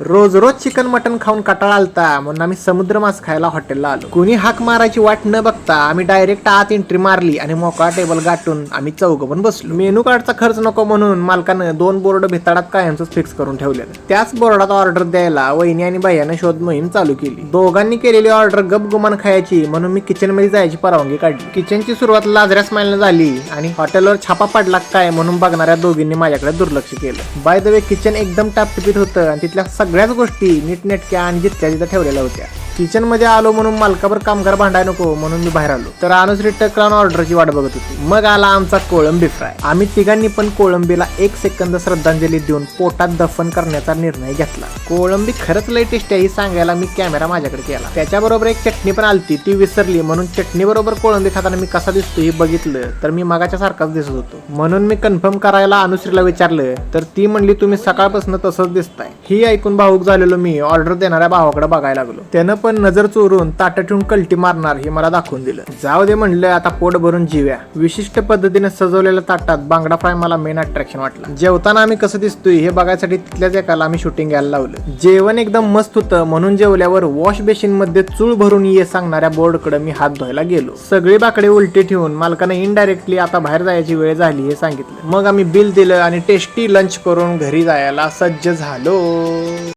रोज रोज chicken mutton खाऊन कटाळा आलता म्हणून आम्ही समुद्र मास खायला हॉटेलला आलो. कुणी हाक मारायची वाट न बघता आम्ही डायरेक्ट आत एंट्री मारली आणि मोकळा टेबल गाठून आम्ही चौघ पण बसलो. मेनू कार्डचा खर्च नको म्हणून मालकानं दोन बोर्ड भिताडात कायमच फिक्स करून ठेवलेलं. त्याच बोर्डात ऑर्डर द्यायला वहिनी आणि भैयानं शोध मोहीम चालू केली. दोघांनी केलेली ऑर्डर गपगुमान खायची म्हणून मी किचनमध्ये जायची परवानगी काढली. किचनची सुरुवात लाजऱ्या स्माईलनं झाली आणि हॉटेलवर छापा पडला काय म्हणून बघणाऱ्या दोघींनी माझ्याकडे दुर्लक्ष केलं. बाय द वे किचन एकदम टापटिपीत होतं आणि तिथल्या सगळ्याच गोष्टी नीटनेटक्या आणि जितक्या तिथं ठेवलेल्या होत्या. किचनमध्ये आलो म्हणून मालकावर कामगार भांडाय नको म्हणून मी बाहेर आलो. तर अनुश्री टक लावून ऑर्डरची वाट बघत होती. मग आला आमचा कोळंबी फ्राय आम्ही तिघांनी पण कोळंबीला एक सेकंद श्रद्धांजली देऊन पोटात दफन करण्याचा निर्णय घेतला. कोळंबी खरंच लय टेस्टी आहे ही सांगायला मी कॅमेरा माझ्याकडे केला. त्याच्याबरोबर एक चटणी पण आलती ती विसरली. म्हणून चटणी बरोबर कोळंबी खाताना मी कसा दिसतो हे बघितलं. तर मी मागाच्या सारखाच दिसत होतो. म्हणून मी कन्फर्म करायला अनुश्रीला विचारलं तर ती म्हणली तुम्ही सकाळपासून तसंच दिसताय. ही ऐकून भाऊक झालेलो मी. ऑर्डर देणाऱ्या भावाकडे बघायला लागलो. त्यानं पण नजर चोरून ताटा ठेवून कल्टी मारणार हे मला दाखवून दिलं. जाऊ दे म्हणलं आता पोट भरून जिव्या. विशिष्ट पद्धतीने सजवलेल्या ताटात बांगडा फ्राय मला मेन अट्रॅक्शन वाटला. जेवताना आम्ही कसं दिसतोय हे बघायसाठी तिथल्याच एकाला आम्ही शूटिंग घ्यायला लावलं. जेवण एकदम मस्त होतं म्हणून जेवल्यावर वॉश बेसिनमध्ये चूळ भरून ये सांगणाऱ्या बोर्डकडे मी हात धुवायला गेलो. सगळी बाकडे उलटी ठेवून मालकानं इनडायरेक्टली आता बाहेर जायची वेळ झाली हे सांगितलं. मग आम्ही बिल दिलं आणि टेस्टी लंच करून घरी जायला सज्ज झालो.